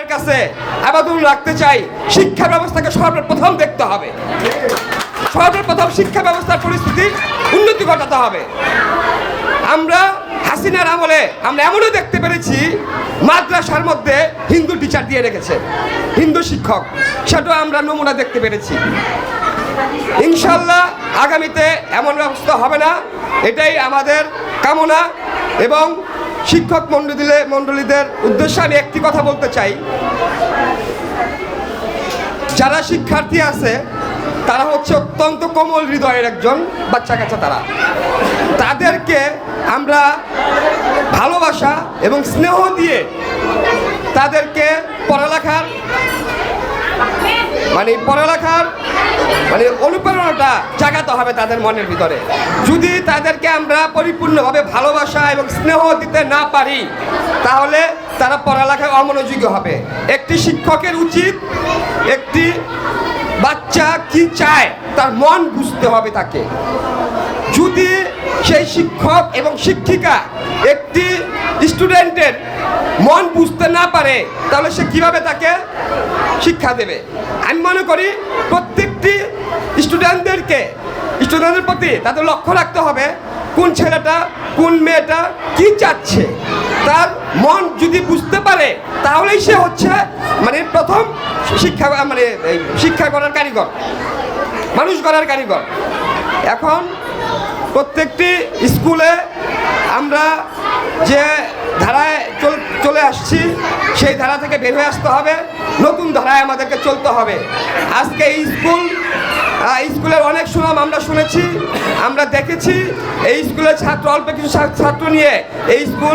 এর কাছে আবেদন রাখতে চাই, শিক্ষা ব্যবস্থাকে সর্বপ্রথম দেখতে হবে। সর্বপ্রথম শিক্ষা ব্যবস্থার পরিস্থিতি উন্নতি ঘটাতে হবে। আমরা হাসিনার আমলে আমরা এমনও দেখতে পেরেছি, মাদ্রাসার মধ্যে হিন্দু টিচার দিয়ে রেখেছে, হিন্দু শিক্ষক। সেটাও আমরা নমুনা দেখতে পেরেছি। ইনশাল্লাহ আগামীতে এমন ব্যবস্থা হবে না, এটাই আমাদের কামনা এবং শিক্ষক মণ্ডলী মণ্ডলীদের উদ্দেশ্যে আমি একটি কথা বলতে চাই। যারা শিক্ষার্থী আছে, তারা হচ্ছে অত্যন্ত কোমল হৃদয়ের একজন বাচ্চা কাচ্চা তারা। তাদেরকে আমরা ভালোবাসা এবং স্নেহ দিয়ে তাদেরকে পড়ালেখার মানে পড়ালেখার মানে অনুপ্রেরণাটা জাগাতে হবে তাদের মনের ভিতরে। যদি তাদেরকে আমরা পরিপূর্ণভাবে ভালোবাসা এবং স্নেহ দিতে না পারি, তাহলে তারা পড়ালেখায় অমনোযোগী হবে। একটি শিক্ষকের উচিত একটি বাচ্চা কি চায়, তার মন বুঝতে হবে তাকে। যদি সেই শিক্ষক এবং শিক্ষিকা একটি স্টুডেন্টের মন বুঝতে না পারে, তাহলে সে কীভাবে তাকে শিক্ষা দেবে? আমি মনে করি প্রত্যেকটি স্টুডেন্টদেরকে, স্টুডেন্টদের প্রতি তাদের লক্ষ্য রাখতে হবে, কোন ছেলেটা, কোন মেয়েটা কি চাচ্ছে। তার মন যদি বুঝতে পারে, তাহলেই সে হচ্ছে মানে প্রথম শিক্ষা মানে শিক্ষা করার কারিগর, মানুষ করার কারিগর। এখন প্রত্যেকটি স্কুলে আমরা যে ধারায় থেকে বের হয়ে আসতে হবে। নতুন ধারায় আমাদেরকে চলতে হবে। আজকে এই স্কুল স্কুলের অনেক সুনাম আমরা শুনেছি, আমরা দেখেছি। এই স্কুলের ছাত্র, অল্প কিছু ছাত্র নিয়ে এই স্কুল